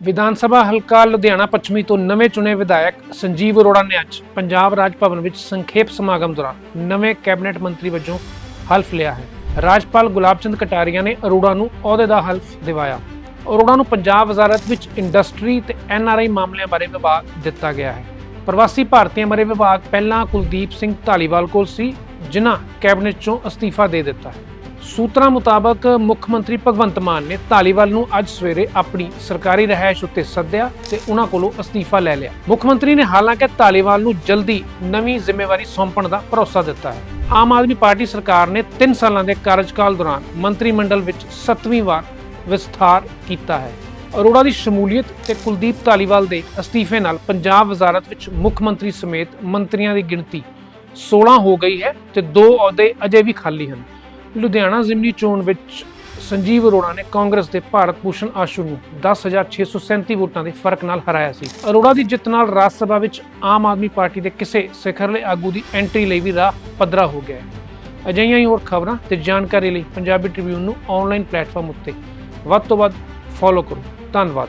ਵਿਧਾਨ ਸਭਾ ਹਲਕਾ ਲੁਧਿਆਣਾ ਪੱਛਮੀ ਤੋਂ ਨਵੇਂ ਚੁਣੇ ਵਿਧਾਇਕ ਸੰਜੀਵ ਅਰੋੜਾ ਨੇ ਅੱਜ ਪੰਜਾਬ ਰਾਜ ਭਵਨ ਵਿੱਚ ਸੰਖੇਪ ਸਮਾਗਮ ਦੌਰਾਨ ਨਵੇਂ ਕੈਬਨਿਟ ਮੰਤਰੀ ਵਜੋਂ ਹਲਫ ਲਿਆ ਹੈ। ਰਾਜਪਾਲ ਗੁਲਾਬ ਚੰਦ ਕਟਾਰੀਆ ਨੇ ਅਰੋੜਾ ਨੂੰ ਅਹੁਦੇ ਦਾ ਹਲਫ ਦਿਵਾਇਆ। ਅਰੋੜਾ ਨੂੰ ਪੰਜਾਬ ਵਜ਼ਾਰਤ ਵਿੱਚ ਇੰਡਸਟਰੀ ਤੇ ਐਨਆਰਆਈ ਮਾਮਲਿਆਂ ਬਾਰੇ ਵਿਭਾਗ ਦਿੱਤਾ ਗਿਆ ਹੈ। ਪ੍ਰਵਾਸੀ ਭਾਰਤੀਆਂ ਬਾਰੇ ਵਿਭਾਗ ਪਹਿਲਾਂ ਕੁਲਦੀਪ ਸਿੰਘ ਢਾਲੀਵਾਲ ਕੋਲ ਸੀ, ਜਿਨ੍ਹਾਂ ਕੈਬਨਿਟ ਚੋਂ ਅਸਤੀਫਾ ਦੇ ਦਿੱਤਾ ਹੈ। ਸੂਤਰਾਂ ਮੁਤਾਬਕ ਮੁੱਖ ਮੰਤਰੀ ਭਗਵੰਤ ਮਾਨ ਨੇ ਧਾਲੀਵਾਲ ਨੂੰ ਅੱਜ ਸਵੇਰੇ ਆਪਣੀ ਸਰਕਾਰੀ ਰਿਹਾਇਸ਼ ਉੱਤੇ ਸੱਦਿਆ ਤੇ ਉਹਨਾਂ ਕੋਲੋਂ ਅਸਤੀਫਾ ਲੈ ਲਿਆ। ਮੁੱਖ ਮੰਤਰੀ ਨੇ ਹਾਲਾਂਕਿ ਧਾਲੀਵਾਲ ਨੂੰ ਜਲਦੀ ਨਵੀਂ ਜ਼ਿੰਮੇਵਾਰੀ ਸੌਂਪਣ ਦਾ ਭਰੋਸਾ ਦਿੱਤਾ ਹੈ। ਆਮ ਆਦਮੀ ਪਾਰਟੀ ਸਰਕਾਰ ਨੇ 3 ਸਾਲਾਂ ਦੇ ਕਾਰਜਕਾਲ ਦੌਰਾਨ ਮੰਤਰੀ ਮੰਡਲ ਵਿੱਚ 7ਵੀਂ ਵਾਰ ਵਿਸਥਾਰ ਕੀਤਾ ਹੈ। ਅਰੋੜਾ ਦੀ ਸ਼ਮੂਲੀਅਤ ਤੇ ਕੁਲਦੀਪ ਧਾਲੀਵਾਲ ਦੇ ਅਸਤੀਫੇ ਨਾਲ ਪੰਜਾਬ ਵਜ਼ਾਰਤ ਵਿੱਚ ਮੁੱਖ ਮੰਤਰੀ ਸਮੇਤ ਮੰਤਰੀਆਂ ਦੀ ਗਿਣਤੀ 16 ਹੋ ਗਈ ਹੈ ਤੇ ਦੋ ਅਹੁਦੇ ਅਜੇ ਵੀ ਖਾਲੀ ਹਨ। ਲੁਧਿਆਣਾ ਜ਼ਿਮਨੀ ਚੋਣ ਵਿੱਚ ਸੰਜੀਵ ਅਰੋੜਾ ਨੇ ਕਾਂਗਰਸ ਦੇ ਭਾਰਤ ਭੂਸ਼ਣ ਆਸ਼ੂ ਨੂੰ 10637 ਵੋਟਾਂ ਦੇ ਫ਼ਰਕ ਨਾਲ ਹਰਾਇਆ ਸੀ। ਅਰੋੜਾ ਦੀ ਜਿੱਤ ਨਾਲ ਰਾਜ ਸਭਾ ਵਿੱਚ ਆਮ ਆਦਮੀ ਪਾਰਟੀ ਦੇ ਕਿਸੇ ਸਿਖਰਲੇ ਆਗੂ ਦੀ ਐਂਟਰੀ ਲਈ ਵੀ ਰਾਹ ਪੱਧਰਾ ਹੋ ਗਿਆ ਹੈ। ਅਜਿਹੀਆਂ ਹੀ ਹੋਰ ਖਬਰਾਂ ਤੇ ਜਾਣਕਾਰੀ ਲਈ ਪੰਜਾਬੀ ਟ੍ਰਿਬਿਊਨ ਨੂੰ ਆਨਲਾਈਨ ਪਲੇਟਫਾਰਮ ਉੱਤੇ। ਵੱਧ ਤੋਂ ਵੱਧ ਫੋਲੋ ਕਰੋ। ਧੰਨਵਾਦ।